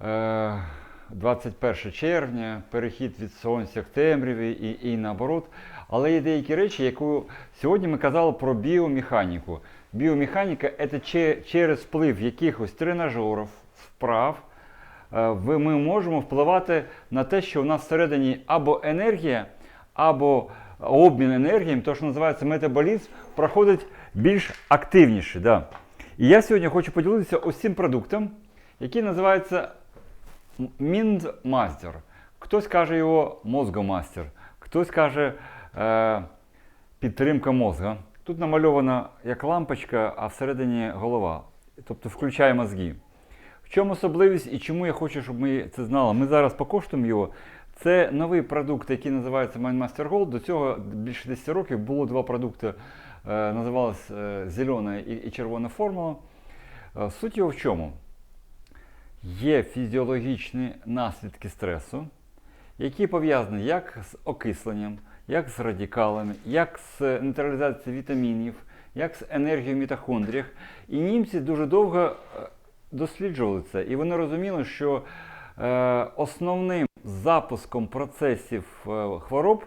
е, 21 червня, перехід від сонця к темряві і, і наоборот. Але є деякі речі, яку сьогодні ми казали про біомеханіку. Біомеханіка це че- через вплив якихось тренажерів, вправ. е, Ми можемо впливати на те, що у нас всередині або енергія, або обмін енергіями, то, що називається метаболізм, проходить більш активніше. Да. І я сьогодні хочу поділитися цим продуктом, який називається Міндмастер. Хтось каже його мозгомастер, хтось каже е, підтримка мозга. Тут намальована як лампочка, а всередині голова. Тобто включає мозги. В чому особливість і чому я хочу, щоб ми це знали? Ми зараз покоштуємо його. Це новий продукт, який називається Mindmaster Gold. До цього більше 10 років було два продукти, е, називалась е, зелена і червона формула. Е, Суть його в чому? Є фізіологічні наслідки стресу, які пов'язані як з окисленням, як з радикалами, як з нейтралізацією вітамінів, як з енергією в мітохондріях. І німці дуже довго е, досліджували це, і вони розуміли, що е, основним запуском процесів е, хвороб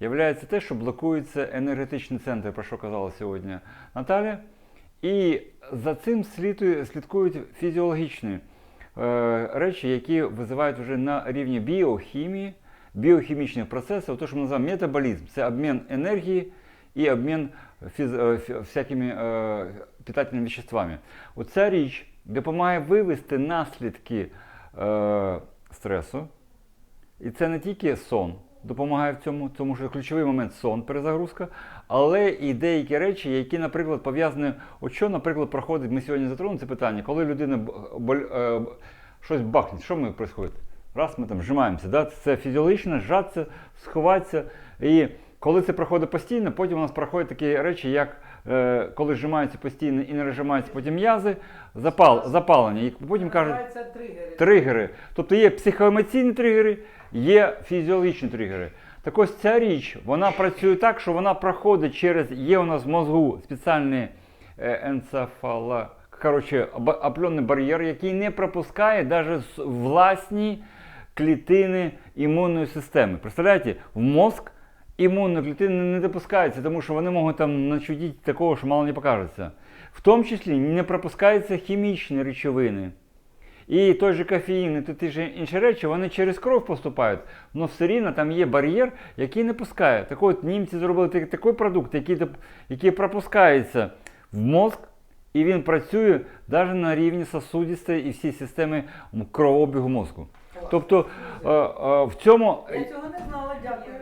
є те, що блокується енергетичний центр, про що казала сьогодні Наталя. І за цим слідкують фізіологічні речі, які визивають вже на рівні біохімії, біохімічних процесів, то, що ми називаємо метаболізм. Це обмін енергії і обмін фіз, е, всякими е, питательними веществами. Оця річ допомагає вивести наслідки е, стресу. І це не тільки сон допомагає в цьому, тому що ключовий момент сон, перезагрузка, але і деякі речі, які, наприклад, пов'язані, от що, наприклад, проходить, ми сьогодні затронули це питання, коли людина боль- е, щось бахне, що ми відбувається? Раз ми там вжимаємося, да? це фізіологічно, зжатися, сховатися. І коли це проходить постійно, потім у нас проходять такі речі, як е, коли зжимаються постійно і не розжимаються потім м'язи, запал, запалення. І потім кажуть, тригери. тригери. Тобто є психоемоційні тригери, є фізіологічні тригери. Так ось ця річ, вона працює так, що вона проходить через, є у нас в мозгу спеціальний е, енцефало, коротше, об- бар'єр, який не пропускає навіть власні клітини імунної системи. Представляєте, в мозк імунні клітини не допускаються, тому що вони можуть там начудити такого, що мало не покажеться. В тому числі не пропускаються хімічні речовини. І той же кофеїн, і ті ж інші речі, вони через кров поступають, але все рівно там є бар'єр, який не пускає. Так от німці зробили такий продукт, який, який пропускається в мозк, і він працює навіть на рівні сосудистої і всій системи кровообігу мозку. Тобто е, е, в цьому Я цього не знала, дякую.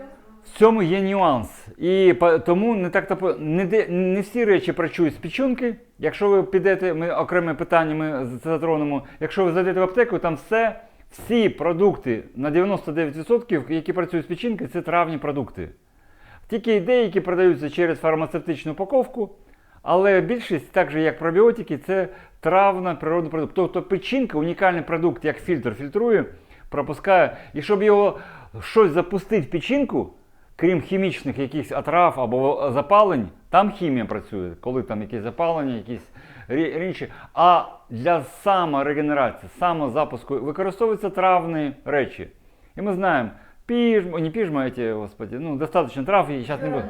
в цьому є нюанс. І тому не так не, не всі речі працюють з печінки. Якщо ви підете, ми окреме питання ми затронемо. Якщо ви зайдете в аптеку, там все, всі продукти на 99%, які працюють з печінки, це травні продукти. Тільки деякі продаються через фармацевтичну упаковку, але більшість, так же як пробіотики, це травна природний продукт. Тобто печінка унікальний продукт, як фільтр фільтрує, пропускає. І щоб його щось запустити в печінку, крім хімічних якихось отрав або запалень, там хімія працює, коли там якісь запалення, якісь інші. А для саморегенерації, самозапуску використовуються травні речі. І ми знаємо, піжма, не піжма, эти, господи, ну, достаточно трав, і зараз не буде.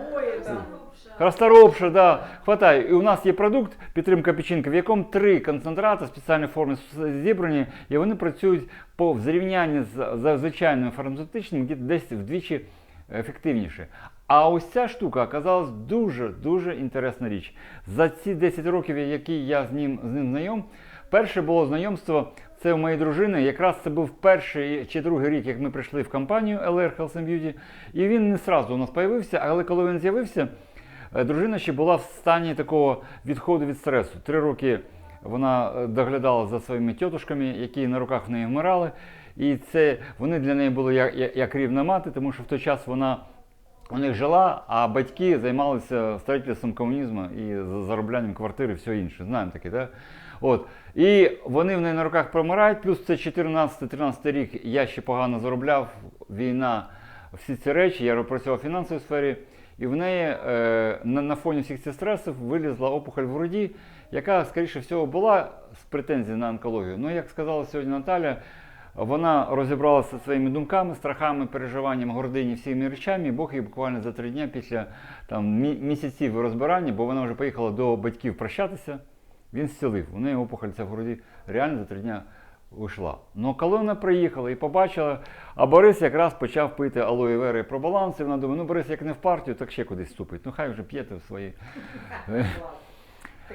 Расторопша, да, хватає. І у нас є продукт підтримка печінки, в якому три концентрати спеціальної форми зібрані, і вони працюють по зрівнянні з за звичайним фармацевтичним гі- десь вдвічі ефективніше. А ось ця штука оказалась дуже дуже інтересна річ. За ці 10 років, які я з ним з ним знайом, перше було знайомство. Це у моєї дружини. Якраз це був перший чи другий рік, як ми прийшли в компанію LR Health and Beauty. І він не сразу у нас з'явився, але коли він з'явився, Е, Дружина ще була в стані такого відходу від стресу. Три роки вона е, доглядала за своїми тітушками, які на руках в неї вмирали. І це вони для неї були як, як, як рівна мати, тому що в той час вона у них жила, а батьки займалися строїтельством комунізму і зароблянням квартири і все інше. Знаємо таке, так? От. І вони в неї на руках помирають, плюс це 14-13 рік я ще погано заробляв, війна, всі ці речі, я працював в фінансовій сфері. І в неї е, на, на фоні всіх цих стресів вилізла опухоль в груді, яка, скоріше всього, була з претензій на онкологію. Ну, як сказала сьогодні Наталя, Вона розібралася зі своїми думками, страхами, переживанням, гордині, всіми речами. І Бог її буквально за три дні після там, місяців розбирання, бо вона вже поїхала до батьків прощатися, він зцілив. У неї опухоль ця в груді реально за три дні вийшла. Ну коли вона приїхала і побачила, а Борис якраз почав пити алоє вери про баланс, і вона думає, ну Борис як не в партію, так ще кудись вступить. Ну хай вже п'єте в свої.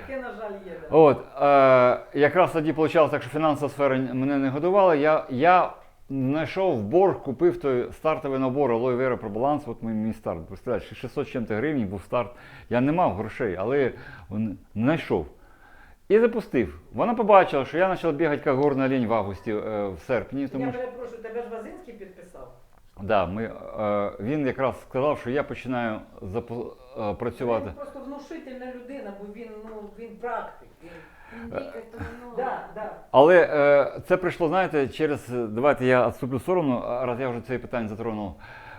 Таке, на жаль, є. От, е, якраз тоді вийшло так, що фінансова сфера мене не годувала. Я, я знайшов борг, купив той стартовий набор Алоє Вера про баланс, от мій, мій старт. Представляєш, 600 чим-то гривень був старт. Я не мав грошей, але знайшов. І запустив. Вона побачила, що я почав бігати як горна лінь в августі, е, в серпні. Тому Я перепрошую, тебе ж Вазинський підписав? Да, ми, е, він якраз сказав, що я починаю запу- е, працювати. Він просто внушительна людина, бо він, ну, він практик. Він... ну, Да, да. Але е, це прийшло, знаєте, через. Давайте я відступлю в сторону, а раз я вже це питання затронув.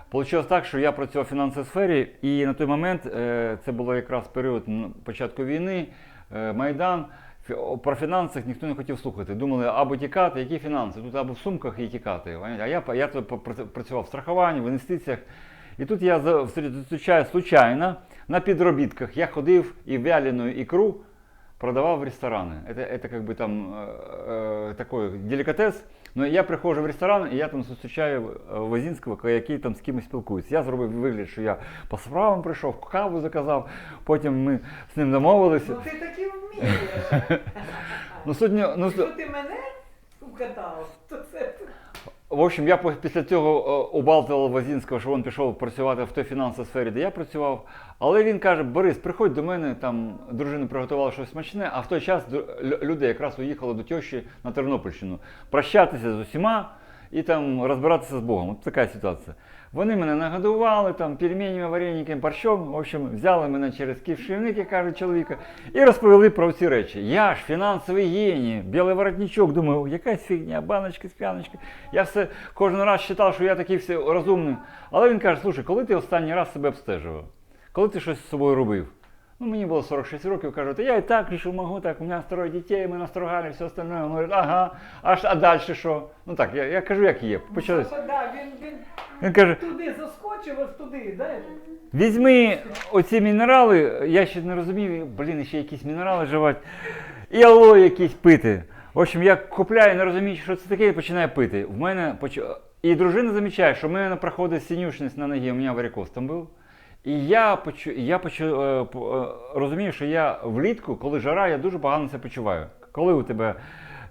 Получилось так, що я працював в фінансовій сфері, і на той момент е, це було якраз період м, початку війни, е, Майдан. Фі- о, Про фінансах ніхто не хотів слухати. Думали, або тікати, які фінанси? Тут або в сумках і тікати. А я, я тут попра- працював в страхуванні, в інвестиціях. І тут я за- встрі- зустрічаю случайно на підробітках. Я ходив і вялену ікру продавал в рестораны. Это, это как бы там э, э, такой делікатес. Но я приходжу в ресторан, і я там зустрічаю е, Возінського, який там з кимось спілкується. Я зробив вигляд, що я по справам прийшов, каву заказав, потім ми з ним домовилися. Ну ти таки вмієш. Ну, сьогодні, ну, Якщо ти мене вкатав, то це В общем, я після цього обалтила Вазінського, що він пішов працювати в той фінансовій сфері, де я працював. Але він каже: Борис, приходь до мене, там дружина приготувала щось смачне, а в той час люди якраз уїхали до тещі на Тернопільщину прощатися з усіма і там розбиратися з Богом. От така ситуація. Вони мене нагодували там пельменями, варениками, борщом. В общем, взяли мене через ківшівник, як кажуть чоловіка, і розповіли про ці речі. Я ж фінансовий геній, білий воротничок, думаю, якась фігня, баночки, скляночки. Я все кожен раз вважав, що я такий все розумний. Але він каже: слушай, коли ти останній раз себе обстежував? Коли ти щось з собою робив? Ну, мені було 46 років, кажу, та я і так рішив, можу, так, у мене троє дітей, ми настрогали, все остальне. Він говорить, ага, а, а далі що? Ну так, я, я кажу, як є. Почалось. Ну, да, він, він Він каже, туди заскочив, аж туди, да? Візьми оці мінерали, я ще не розумів, блін, ще якісь мінерали жувати, і алої якісь пити. В общем, я купляю, не розумію, що це таке, і починаю пити. В мене поч... І дружина замічає, що в мене проходить синюшність на ногі, у мене варикоз там був. І я, почу... я почу... е, е, розумію, що я влітку, коли жара, я дуже погано себе почуваю. Коли у тебе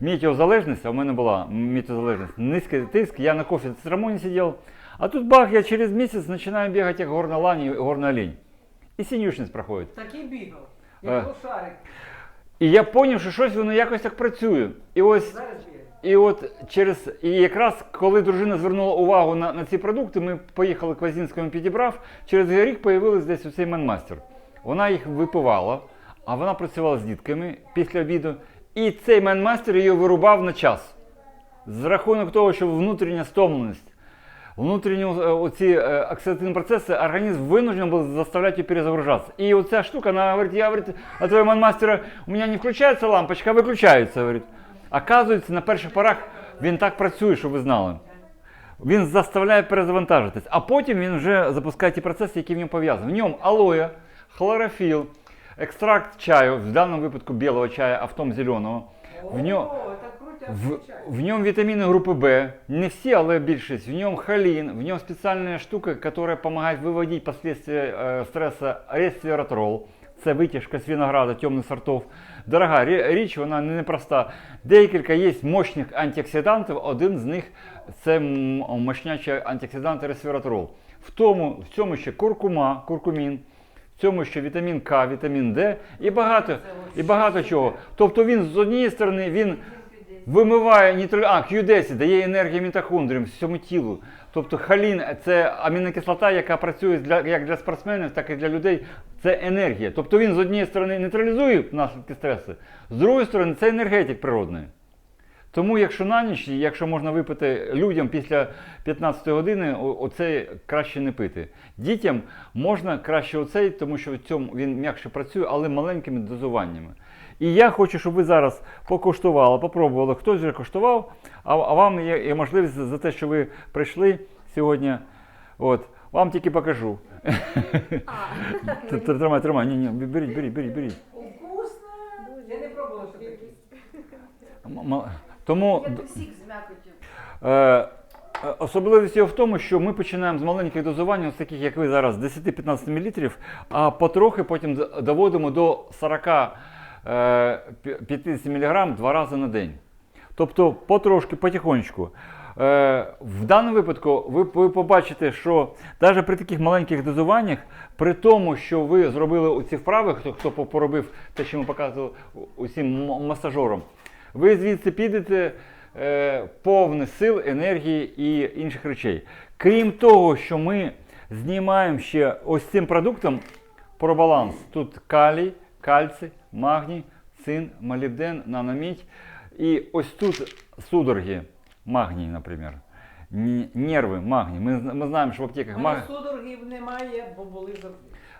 метеозалежність, а в мене була метеозалежність, низький тиск, я на кофе церемонії сидів, а тут бах, я через місяць починаю бігати як горна лань і горна лінь. І синюшність проходить. Так і бігав. Е. Як шарик. І я зрозумів, що щось воно якось так працює. І ось Зараз. і от через і якраз коли дружина звернула увагу на, на ці продукти, ми поїхали к Вазінському підібрав. Через рік появилась десь оцей манмастер. Вона їх випивала, а вона працювала з дітками після обіду. І цей манмастер її вирубав на час. З рахунок того, що внутрішня стомленість, внутрішні е, оці е, оксидативні процеси, організм вынужден был заставлять ее перезагружаться. И вот эта штука, она говорит, я, говорит, от твоего манмастера у меня не включается лампочка, а виключається, говорить. Оказується, на перших порах він так працює, щоб ви знали. Він заставляє перезавантажитись, а потім він вже запускає ті процеси, які в ньому пов'язані. В ньому алоє, хлорофіл, екстракт чаю, в даному випадку білого чаю, а в тому зеленого. В ньому, О, так крутя в, включай. в нем витамины группы В, не все, але більшість. В нем холин, в нем специальная штука, которая помогает выводить последствия э, стресса ресвератрол. Це витяжка з винограда темних сортів. Дорога річ, вона не непроста. Декілька є мощних антиоксидантів, один з них це м- мощнячий антиоксидант ресвератрол. В тому, в цьому ще куркума, куркумін, в цьому ще вітамін К, вітамін Д і багато, і багато чого. Тобто він з однієї сторони він вимиває нітроль... А, Q10 дає енергію мітохондріям всьому тілу. Тобто халін це амінокислота, яка працює для, як для спортсменів, так і для людей. Це енергія. Тобто він з однієї сторони нейтралізує наслідки стресу, з другої сторони це енергетик природний. Тому, якщо на ніч, якщо можна випити людям після 15 години, о- оцей краще не пити. Дітям можна краще оцей, тому що в цьому він м'якше працює, але маленькими дозуваннями. І я хочу, щоб ви зараз покуштували, попробували. Хтось вже коштував, а, вам є, можливість за те, що ви прийшли сьогодні. От, вам тільки покажу. Тримай, тримай, ні, ні, беріть, беріть, беріть, беріть. Вкусно. Я не пробувала Тому Як сік з м'якоттю. Е, е, Особливість його в тому, що ми починаємо з маленьких дозувань, ось таких, як ви зараз, 10-15 мл, а потрохи потім доводимо до 40-50 мг два рази на день. Тобто потрошки, потихонечку. Е, В даному випадку ви, ви побачите, що навіть при таких маленьких дозуваннях, при тому, що ви зробили ці вправи, хто, хто поробив те, що ми показували усім м- масажорам, ви звідси підете е, повне сил, енергії і інших речей. Крім того, що ми знімаємо ще ось цим продуктом про баланс. Тут калій, кальцій, магній, цин, молібден, наномідь. І ось тут судороги, магній, наприклад. Нерви, магній. Ми, ми знаємо, що в аптеках магній. судорогів немає, бо були за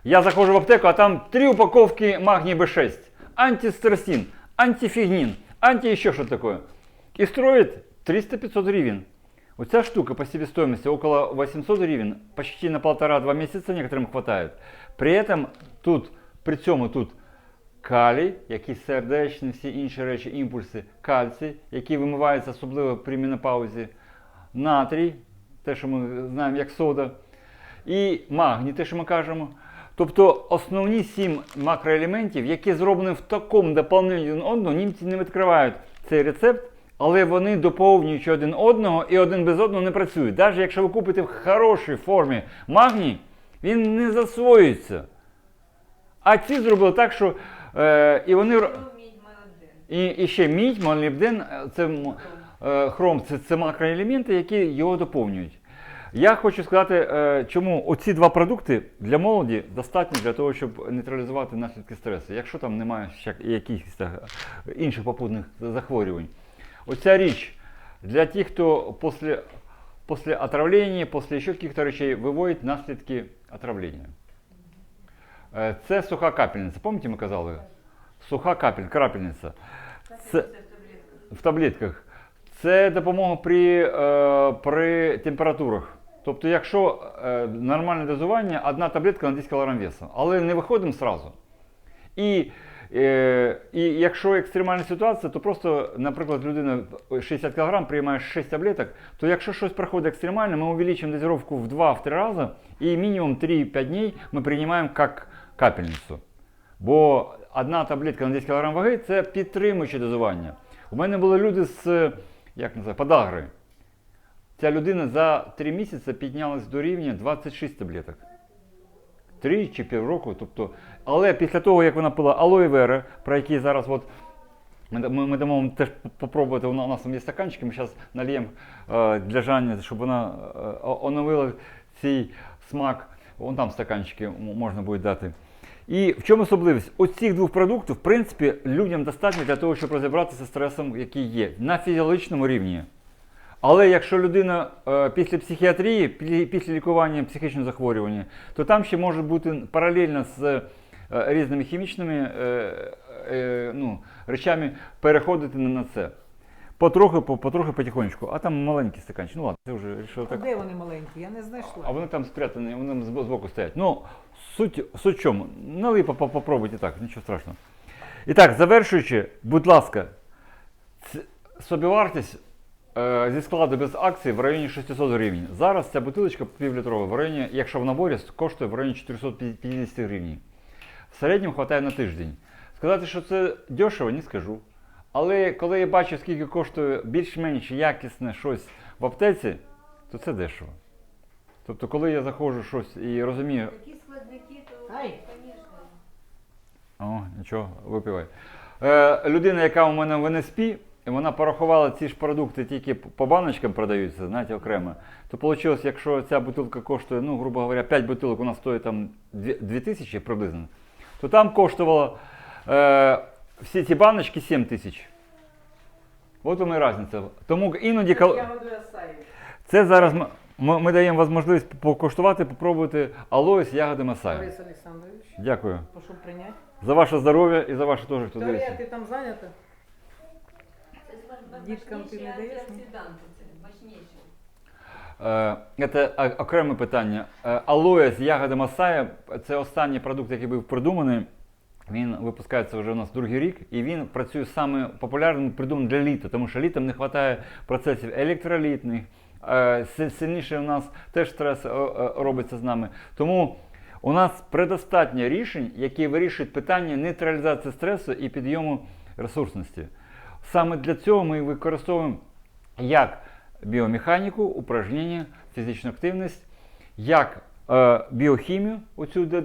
Я заходжу в аптеку, а там три упаковки магний B6. Антистресин, антифигнин, анти еще что такое. И строит 300-500 гривен. Оця штука по себестоимости около 800 гривен, почти на полтора-два месяца некоторым хватает. При этом тут, при цьому тут калій, якісь сердечні, всі інші речі, імпульси, кальцій, які вимиваються особливо при менопаузі, натрій, те, що ми знаємо як сода, і магній, те, що ми кажемо. Тобто основні сім макроелементів, які зроблені в такому доповненні один одного, німці не відкривають цей рецепт, але вони доповнюючи один одного і один без одного не працюють. Навіть якщо ви купите в хорошій формі магній, він не засвоюється. А ці зробили так, що е, і вони. і, і ще мідь, молібден, е, це е, хром, це, це макроелементи, які його доповнюють. Я хочу сказати, е, чому оці два продукти для молоді достатні для того, щоб нейтралізувати наслідки стресу. Якщо там немає ще якихось інших попутних захворювань. Оця річ для тих, хто після, після отравлення, після ще якихось речей виводить наслідки отравлення. Е, Це суха капельниця. Пам'ятаєте, ми казали? Суха капель, крапельниця. Це, в таблетках. Це допомога при, е, при температурах. Тобто, якщо е, нормальне дозування, одна таблетка на 10 кг весу. Але не виходимо одразу. І, е, і якщо екстремальна ситуація, то просто, наприклад, людина 60 кг приймає 6 таблеток, то якщо щось проходить екстремально, ми увеличуємо дозировку в 2-3 рази, і мінімум 3-5 днів ми приймаємо як капельницю. Бо одна таблетка на 10 кг ваги це підтримуюче дозування. У мене були люди з як називає, подагри. Ця людина за 3 місяці піднялась до рівня 26 таблеток. 3 чи півроку. Тобто, але після того, як вона пила алоє вера, про які зараз от, ми, ми, дамо вам теж попробувати, у нас там є стаканчики, ми зараз нальємо е, для Жанни, щоб вона е, оновила цей смак. Вон там стаканчики можна буде дати. І в чому особливість? Оцих двох продуктів, в принципі, людям достатньо для того, щоб розібратися з стресом, який є на фізіологічному рівні. Але якщо людина е, після психіатрії, після лікування психічного захворювання, то там ще може бути паралельно з е, різними хімічними е, ну, речами переходити на, на це. Потрохи, потрохи, потихонечку. А там маленький стаканчик. Ну ладно, це вже рішили А так. де вони маленькі? Я не знайшла. А вони там спрятані, вони там збо- збоку стоять. Ну, суть, суть в чому? По- попробуйте так, нічого страшного. І так, завершуючи, будь ласка, собівартість зі складу без акції в районі 600 гривень. Зараз ця бутилочка півлітрова в районі, якщо в наборі, коштує в районі 450 гривень. В середньому вистачає на тиждень. Сказати, що це дешево, не скажу. Але коли я бачу, скільки коштує більш-менш якісне щось в аптеці, то це дешево. Тобто, коли я заходжу щось і розумію, Такі складники, то, звісно. о, нічого, випивай. Е, людина, яка у мене в НСП, і вона порахувала ці ж продукти тільки по баночкам продаються, знаєте, окремо. То вийшло, якщо ця бутилка коштує, ну, грубо говоря, 5 бутилок у нас стоїть там 2 тисячі приблизно, то там коштувало е, всі ці баночки 7 тисяч. От вам і різниця. Тому іноді, коли... Це зараз ми, ми, даємо вам можливість покуштувати, попробувати алоє з ягодами асаї. Борис Олександрович, Дякую. прошу прийняти. За ваше здоров'я і за ваше теж, хто дивиться. ти там зайнята? Діткам ти не даєш? Антиоксиданти це, окреме питання. Е, Алоє з ягоди Масая це останній продукт, який був придуманий. Він випускається вже у нас другий рік, і він працює саме популярним, придуманий для літа, тому що літом не вистачає процесів електролітних. е, Сильніше у нас теж стрес робиться з нами. Тому у нас предостатньо рішень, які вирішують питання нейтралізації стресу і підйому ресурсності. Саме для цього ми використовуємо як біомеханіку, упражнення, фізичну активність, як е, біохімію, оцю,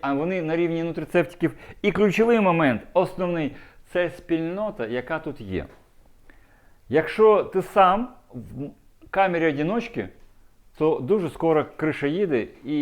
а вони на рівні нутрицептиків. І ключовий момент, основний, це спільнота, яка тут є. Якщо ти сам в камері одиночки, то дуже скоро криша їде і